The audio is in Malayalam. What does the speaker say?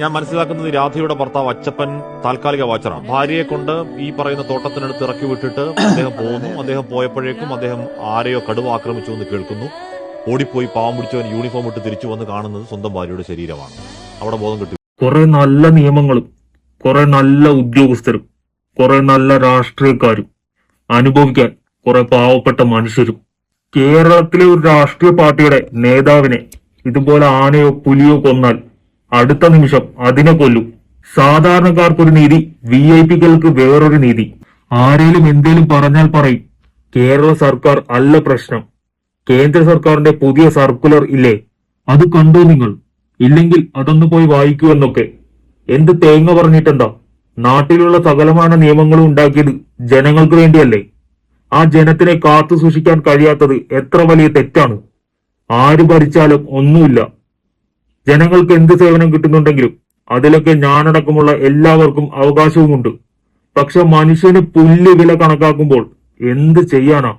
ഞാൻ മനസ്സിലാക്കുന്നത് രാധയുടെ ഭർത്താവ് അച്ചപ്പൻ താൽക്കാലിക വാച്ചറാണ് ഭാര്യയെ കൊണ്ട് ഈ പറയുന്ന തോട്ടത്തിനടുത്ത് ഇറക്കി വിട്ടിട്ട് അദ്ദേഹം പോകുന്നു. അദ്ദേഹം പോയപ്പോഴേക്കും അദ്ദേഹം ആരെയോ കടുവ ആക്രമിച്ചു എന്ന് കേൾക്കുന്നു. ഓടിപ്പോയി പാവം പിടിച്ചവൻ യൂണിഫോം ഇട്ട് തിരിച്ചു വന്ന് കാണുന്നത് സ്വന്തം ഭാര്യയുടെ ശരീരമാണ്. അവിടെ ബോധം കിട്ടി. കുറെ നല്ല നിയമങ്ങളും കുറെ നല്ല ഉദ്യോഗസ്ഥരും കുറെ നല്ല രാഷ്ട്രീയക്കാരും അനുഭവിക്കാൻ കുറെ പാവപ്പെട്ട മനുഷ്യരും. കേരളത്തിലെ ഒരു രാഷ്ട്രീയ പാർട്ടിയുടെ നേതാവിനെ ഇതുപോലെ ആനയോ പുലിയോ കൊന്നാൽ അടുത്ത നിമിഷം അതിനെ കൊല്ലും. സാധാരണക്കാർക്കൊരു നീതി വി ഐ പികൾക്ക് വേറൊരു നീതി. ആരേലും എന്തേലും പറഞ്ഞാൽ പറയും കേരള സർക്കാർ അല്ല പ്രശ്നം. കേന്ദ്ര സർക്കാരിന്റെ പുതിയ സർക്കുലർ ഇല്ലേ? അത് കണ്ടോ നിങ്ങൾ? ഇല്ലെങ്കിൽ അതൊന്ന് പോയി വായിക്കൂ എന്നൊക്കെ. എന്ത് തേങ്ങ പറഞ്ഞിട്ടെന്താ? നാട്ടിലുള്ള സകലമായ നിയമങ്ങളും ഉണ്ടാക്കിയത് ജനങ്ങൾക്ക് വേണ്ടിയല്ലേ? ആ ജനത്തിനെ കാത്തു സൂക്ഷിക്കാൻ കഴിയാത്തത് എത്ര വലിയ തെറ്റാണ്. ആര് ഭരിച്ചാലും ഒന്നുമില്ല. ജനങ്ങൾക്ക് എന്ത് സേവനം കിട്ടുന്നുണ്ടെങ്കിലും അതിലൊക്കെ ഞാനടക്കമുള്ള എല്ലാവർക്കും അവകാശവുമുണ്ട്. പക്ഷെ മനുഷ്യന് പുല്ല് വില കണക്കാക്കുമ്പോൾ എന്ത് ചെയ്യാനാ?